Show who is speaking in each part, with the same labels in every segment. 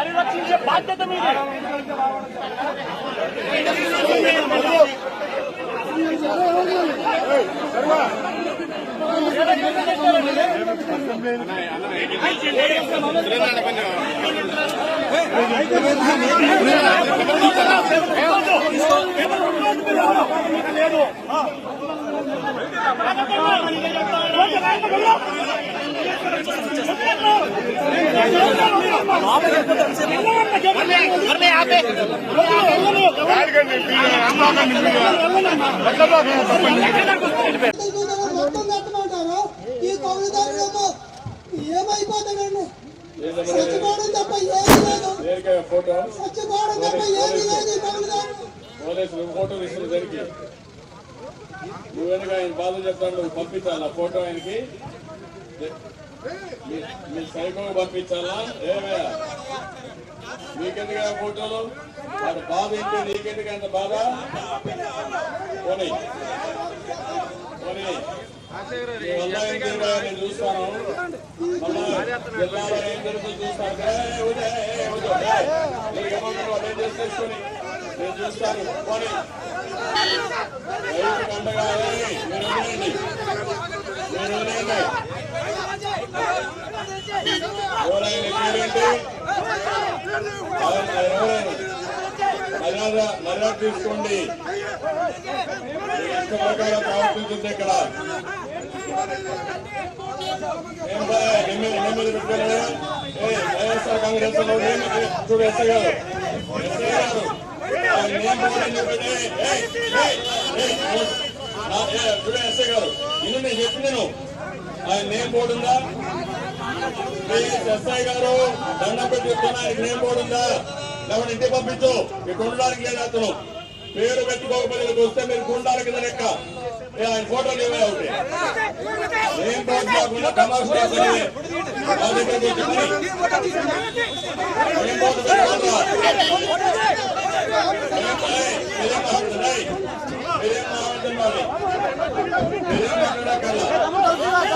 Speaker 1: పరిరక్షించే బాధ్యత మీదే
Speaker 2: లేదు ఈ కౌలుదారులేమో ఏమైపోతాడండి చచ్చిపోవడం తప్ప ఏది లేదు
Speaker 3: ఫోటో
Speaker 2: తప్ప ఏది లేదు కౌలుదారు
Speaker 3: ఫోటో తీసుకుని నువ్వు ఆయన బాధ చెప్తాను నువ్వు ఆ ఫోటో ఆయనకి మీ- మీ పంపించాలా? ఏమే? నీకెందుకు ఫోటోలు? వాడు బాధ ఏంటి? నీకెందుకు అంత బాధ? పోనీ. పోనీ. చూస్తాను. జిల్లాలో ఏం జరుగుతుందో చూస్తాను. ఏ, ఊరే, ఏ, మీరు మీరు మర్యాద మర్యాద తీసుకోండి ఎంత ప్రకారం ప్రవర్తించింది ఇక్కడ ఎనిమిది వైఎస్ఆర్ కాంగ్రెస్ చూడు ఎస్ఐ గారు ఎస్ఐ గారు ఎస్ఐ గారు ఇల్లు నేను చెప్పినాను ఆయన నేమ్ బోర్డు ఉందా ఎస్ఐ గారు దండం పెట్టి చెప్తున్నా ఆయనకి నేమ్ బోర్డు ఉందా లేకపోతే ఇంటికి పంపించు ఇక్కడ ఉండడానికి లేదు అతను పేరు పెట్టుకోకపోతే వస్తే మీరు గుండాల కింద లెక్క ఆయన ఫోటోలు ఇవే ఒకటి నేమ్ బోర్డు లేకుండా నేమ్ మీరేం మాట్లాడుతున్నారు? మీరేం మాట్లాడుతున్నారు?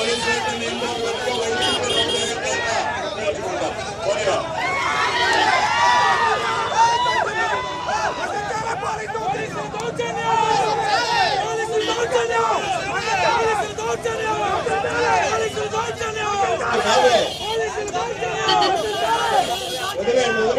Speaker 3: మీరేం నేను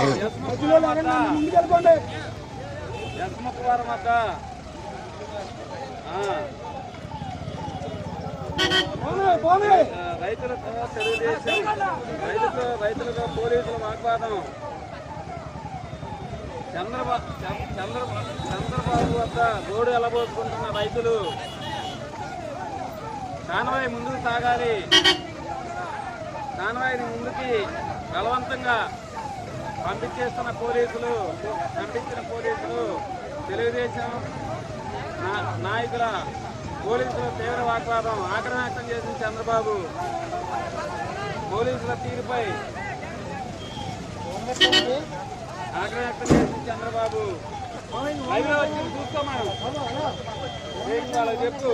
Speaker 4: మండలం
Speaker 5: మధ్యలో లాగండి, ముందుకు వెళ్ళిపోండి
Speaker 4: ఎస్ముఖవరం రైతులతో తెలుగుదేశం రైతులతో రైతులతో పోలీసుల వాగ్వాదం చంద్రబాబు చంద్రబాబు వద్ద రోడ్డు ఎలబోసుకుంటున్న రైతులు కాన్వాయ్ ముందుకు సాగాలి కాన్వాయ్ని ముందుకి బలవంతంగా పంపించేస్తున్న పోలీసులు పంపించిన పోలీసులు తెలుగుదేశం నాయకుల పోలీసుల తీవ్ర వాగ్వాదం ఆగ్రహం వ్యక్తం చేసిన చంద్రబాబు. పోలీసుల తీరుపై ఆగ్రహం వ్యక్తం చేసిన చంద్రబాబు. వాళ్ళకి చెప్పు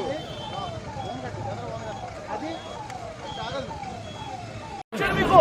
Speaker 1: మీకు?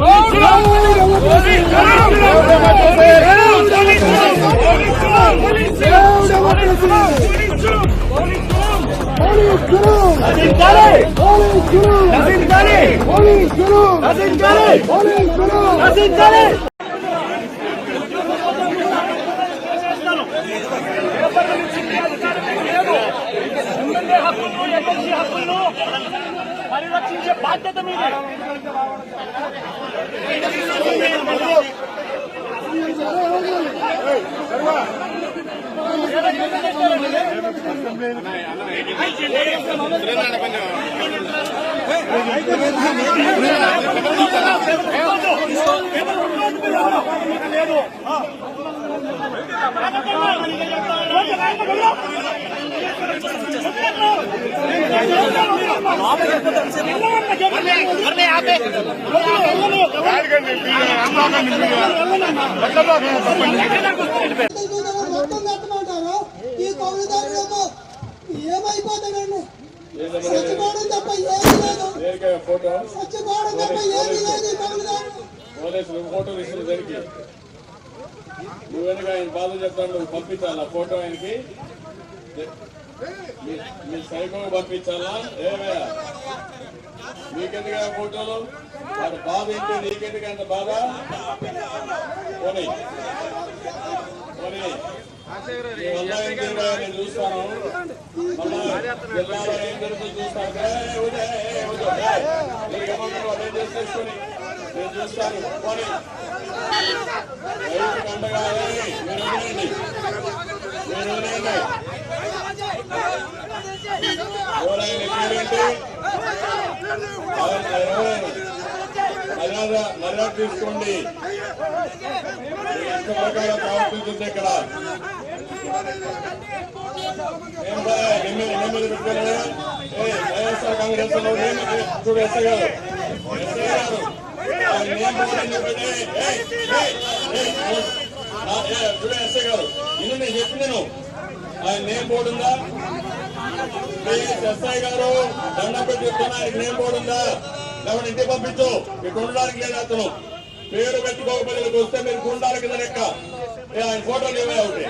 Speaker 5: హక్కులు గురు
Speaker 1: హక్కులు పరిరక్షించే బాధ్యత మీదే.
Speaker 2: లేదు ఈ కౌలుదారులేమో ఏమైపోతాడండి సచ్చిపోవడం తప్ప ఏమీ లేదు సచ్చిపోవడం తప్ప ఏమీ లేదు ఈ కౌలుదారులు
Speaker 3: పోలీసులు ఫోటో తీసుకుని నువ్వు వెనుక ఆయన బాధ చెప్తాను నువ్వు ఆ ఫోటో ఆయనకి మీ- సైకో పంపించాలా ఏమే నీకెందుకు ఫోటోలు వాడు బాధ ఏంటి నీకెందుకు అంత బాధ పోనీ చూస్తాను జిల్లాలో ఏం జరుగుతుందో చూస్తాను నేను చూస్తాను పోనీ మర్యాద మర్యాద తీసుకోండి ప్రకారం ప్రవర్తించింది ఇక్కడ వైఎస్ఆర్ కాంగ్రెస్లో నేను చూడు ఎస్ఐ గారు ఎస్ఐ గారు ఆ, చూడు ఎస్ఐ గారు నేను చెప్పినాను ఆయన నేమ్ బోర్డు ఉందా ప్లీజ్ ఎస్ఐ గారు దండం పెట్టి చెప్తున్నా ఆయనకి నేమ్ బోర్డు ఉందా? లేకపోతే ఇంటికి పంపించు. మీకు ఉండడానికి లేదు అతను. పేరు పెట్టుకోకపోతే వస్తే మీరు గుండాల కింద లెక్క. ఆయన ఫోటోలు ఇవ్వాలి ఒకటి